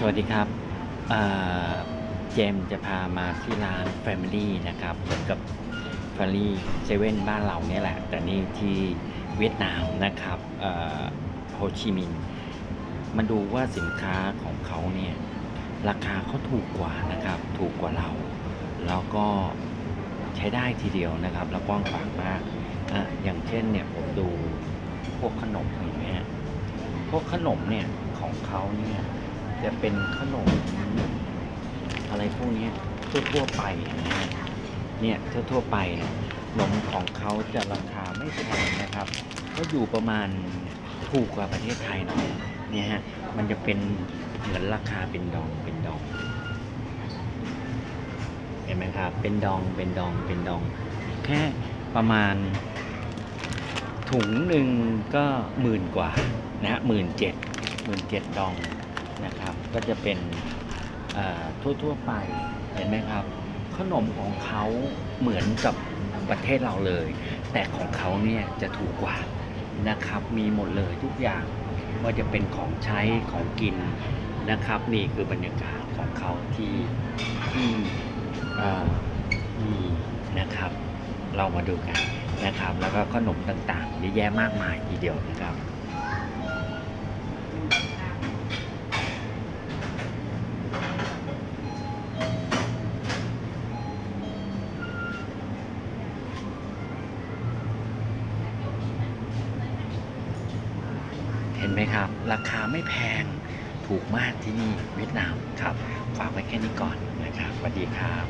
สวัสดีครับเจมจะพามาที่ร้าน Family นะครับเหมือนกับ Family เซเว่นบ้านเราเนี่ยแหละ แต่นี่ที่เวียดนามนะครับโฮชิมินห์มาดูว่าสินค้าของเขาเนี่ย ราคาเขาถูกกว่านะครับ ถูกกว่าเรา แล้วก็ใช้ได้ทีเดียวนะครับแล้วกว้างขวางมากอะอย่างเช่นเนี่ยผมดูพวกขนมเห็นไหมฮะพวกขนมเนี่ยของเขาเนี่ย จะเป็นขนม อะไรพวกนี้ทั่วๆไปนะฮะเนี่ยทั่วๆไปเนี่ยนมของเขาจะราคาไม่แพงนะครับ ก็อยู่ประมาณถูกกว่าประเทศไทยหน่อยเนี่ยฮะมันจะเป็นเหมือนราคาเป็นดองเป็นดอง เห็นไหมครับ เป็นดองเป็นดองเป็นดอง แค่ประมาณ ถุงหนึ่งก็หมื่นกว่านะฮะหมื่นเจ็ดหมื่นเจ็ดดอง นะครับ ก็จะเป็นเอ่อทั่วๆไปเห็นไหมครับ ขนมของเขาเหมือนกับประเทศเราเลย แต่ของเขาเนี่ยจะถูกกว่านะครับ มีหมดเลยทุกอย่างว่าจะเป็นของใช้ของกินนะครับ นี่คือบรรยากาศของเขาที่ที่มีนะครับ เรามาดูกันนะครับ แล้วก็ขนมต่างๆเยอะแยะมากมายทีเดียวนะครับ เห็นไหมครับ ราคาไม่แพงถูกมากที่นี่เวียดนามครับ ฝากไว้แค่นี้ก่อนนะครับสวัสดีครับ